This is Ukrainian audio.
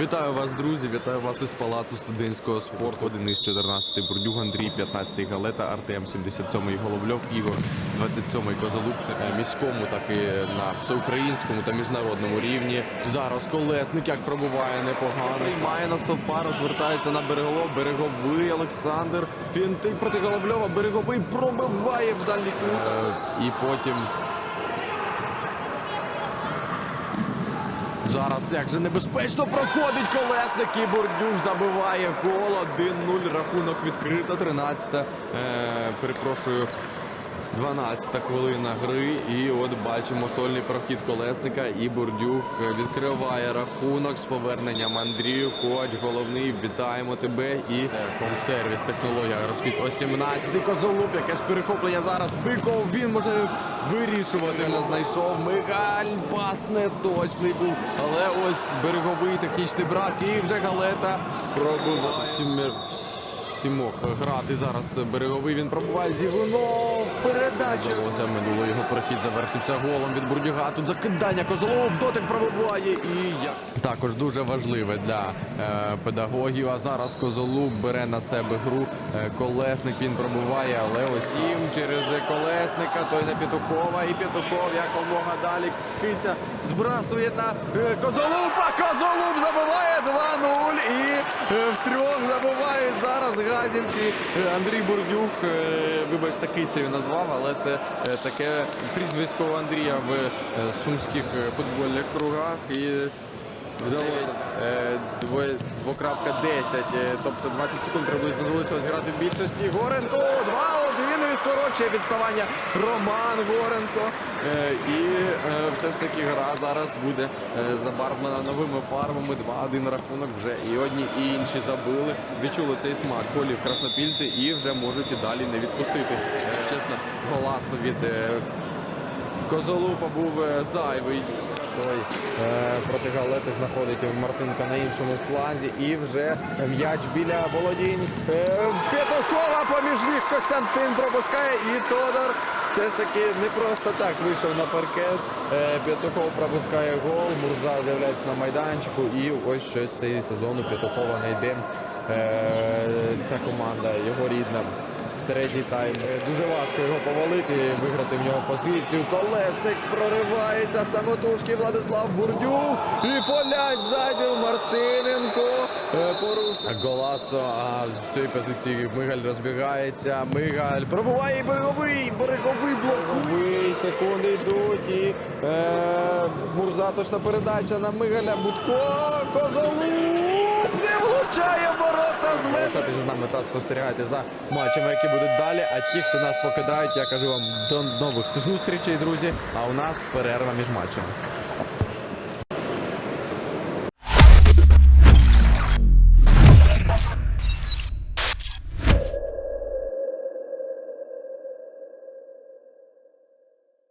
Вітаю вас, друзі! Вітаю вас із палацу студентського спорту. Денис 14-й Бурдюг, Андрій 15-й Галета, Артем 77-й Головльов, Ігор 27-й Козолук на міському, так і на всеукраїнському та міжнародному рівні. Зараз колесник як пробуває непогано. Має на стовпа, розвертається на берегово. Береговий Олександр. Фінтик проти Головльова. Береговий пробиває в дальній кут. Е, І потім Зараз як же небезпечно проходить колесник і Бордюк забиває гол. 1-0. Рахунок відкрито. 13. Е, перепрошую. 12 хвилина гри. І от бачимо сольний прохід колесника. І Бордюк відкриває рахунок з поверненням Андрію. Коч, головний. Вітаємо тебе. І комсервіс технологія о 17 Козолуп. Ж перехоплення зараз. Биков він може вирішувати. Не знайшов. Мигаль пас не точний був. Але ось береговий технічний брак. І вже галета пробиває. Сімох грати зараз береговий. Він пробуває Зігунов. Передача. Вдалося минуло його прохід завершився голом від Бурдюга. Тут закидання Козолов. Дотик пробиває. І як також дуже важливе для е, педагогів. А зараз Козолук бере на себе гру. Е, колесник він пробуває, але ось їм через колесника. Той на Петухова. І Петухов якомога далі. Киця збрасує на е, Козолупа. Козолуп забиває 2-0. Е, втрьох забувають зараз газівці. Е, Андрій Бурдюх. вибач, вибачте, це він назвав, але це е, таке прізвисько Андрія в е, сумських е, футбольних кругах. І. Е, 2.10, е, тобто 20 секунд приблизно залишилось грати в більшості. Горенко 2-1 і скорочує відставання Роман Горенко. Е, І е, все ж таки гра зараз буде е, забарвлена новими фарбами. 2-1 рахунок вже і одні, і інші забили. Відчули цей смак голів краснопільці і вже можуть і далі не відпустити. Чесно, голас від Козолупа був зайвий. Той е, проти Галети знаходить Мартинка на іншому фланзі. І вже м'яч біля володінь. Е, Петухова поміж них Костянтин пропускає. І Тодор все ж таки не просто так вийшов на паркет. Е, Петухов пропускає гол. Мурза з'являється на майданчику. І ось щось з цієї сезону Петухова не йде. Ця команда, його рідна. Третій тайм. Е, Дуже важко його повалити, виграти в нього позицію. Колесник проривається. Самотужки Владислав Бурдюк. І фолять ззаді Мартиненко. Е, Порушує. Голасо. А з цієї позиції Мигаль розбігається. Мигаль пробуває береговий. Береговий блоковий. Секунди йдуть. І е, мурзаточна передача на Мигаля. Будко. Козолуп не влучає ворота з Залишайтеся з нами та спостерігайте за матчами, які будуть далі. А ті, хто нас покидають, я кажу вам до нових зустрічей, друзі. А у нас перерва між матчами.